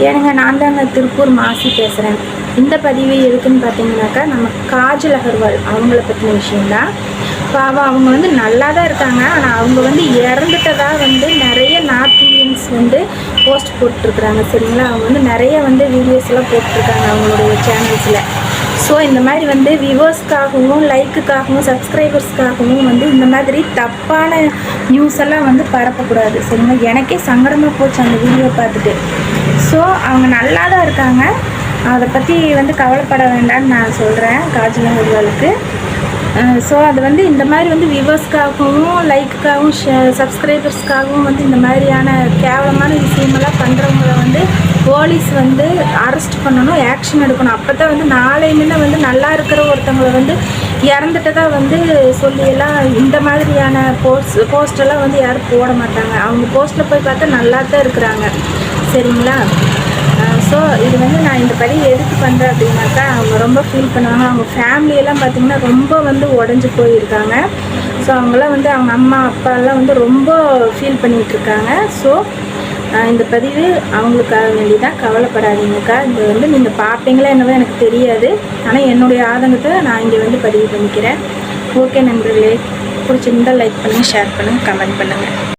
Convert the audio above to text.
ஏனுங்க நான் தாங்க திருப்பூர் மாசி பேசுகிறேன் இந்த பதிவு எதுக்குன்னு பார்த்தீங்கன்னாக்கா நம்ம காஜல் அகர்வால் அவங்கள பற்றின விஷயம்தான். பாவம் அவங்க வந்து நல்லா தான் இருக்காங்க. ஆனால் அவங்க வந்து இறந்துட்டதா வந்து நிறைய நார்த் இந்தியன்ஸ் வந்து போஸ்ட் போட்டுருக்குறாங்க. சரிங்களா? அவங்க வந்து நிறைய வந்து வீடியோஸ்லாம் போட்டிருக்காங்க அவங்களுடைய சேனல்ஸில் ஸோ இந்த மாதிரி வந்து வியூவர்ஸ்க்காகவும் லைக்குக்காகவும் சப்ஸ்கிரைபர்ஸ்க்காகவும் வந்து இந்த மாதிரி தப்பான நியூஸ் எல்லாம் வந்து பரப்பக்கூடாது. சரிங்களா? எனக்கே சங்கடமாக போச்சு அந்த வீடியோ பார்த்துட்டு. ஸோ அவங்க நல்லா தான் இருக்காங்க. அதை பற்றி வந்து கவலைப்பட வேண்டாம்னு நான் சொல்கிறேன் காஜல் அகர்வாலுக்கு ஸோ அது வந்து இந்த மாதிரி வந்து வியூவர்ஸ்க்காகவும் லைக்குக்காகவும் சப்ஸ்கிரைபர்ஸ்க்காகவும் வந்து இந்த மாதிரியான கேவலமான விஷயமெல்லாம் பண்ணுறவங்கள வந்து போலீஸ் வந்து அரெஸ்ட் பண்ணணும் ஆக்ஷன் எடுக்கணும். அப்போ தான் வந்து நாளை முன்ன வந்து நல்லா இருக்கிற ஒருத்தவங்களை வந்து இறந்துட்டதா வந்து சொல்லியெல்லாம் இந்த மாதிரியான போஸ்ட் போஸ்டெல்லாம் வந்து யாரும் போட மாட்டாங்க. அவங்க போஸ்ட்டில் போய் பார்த்தா நல்லா தான் இருக்கிறாங்க. சரிங்களா? ஸோ இது வந்து நான் இந்த படி எதுக்கு பண்ணுறேன் அப்படின்னாக்கா அவங்க ரொம்ப ஃபீல் பண்ணுவாங்க. அவங்க ஃபேமிலியெல்லாம் பார்த்திங்கன்னா ரொம்ப வந்து உடஞ்சி போயிருக்காங்க. ஸோ அவங்களாம் வந்து அவங்க அம்மா அப்பாலாம் வந்து ரொம்ப ஃபீல் பண்ணிகிட்ருக்காங்க ஸோ இந்த பதிவு அவங்களுக்காக வேண்டி தான் கவலைப்படாதீங்கக்கா. இது வந்து நீங்கள் பார்ப்பீங்களா என்னவோ எனக்கு தெரியாது. ஆனால் என்னுடைய ஆதங்கத்தை நான் இங்கே வந்து பதிவு பண்ணிக்கிறேன். ஓகே நண்பர்களே. பிடிச்சிருந்தால் லைக் பண்ணுங்கள் ஷேர் பண்ணுங்கள் கமெண்ட் பண்ணுங்கள்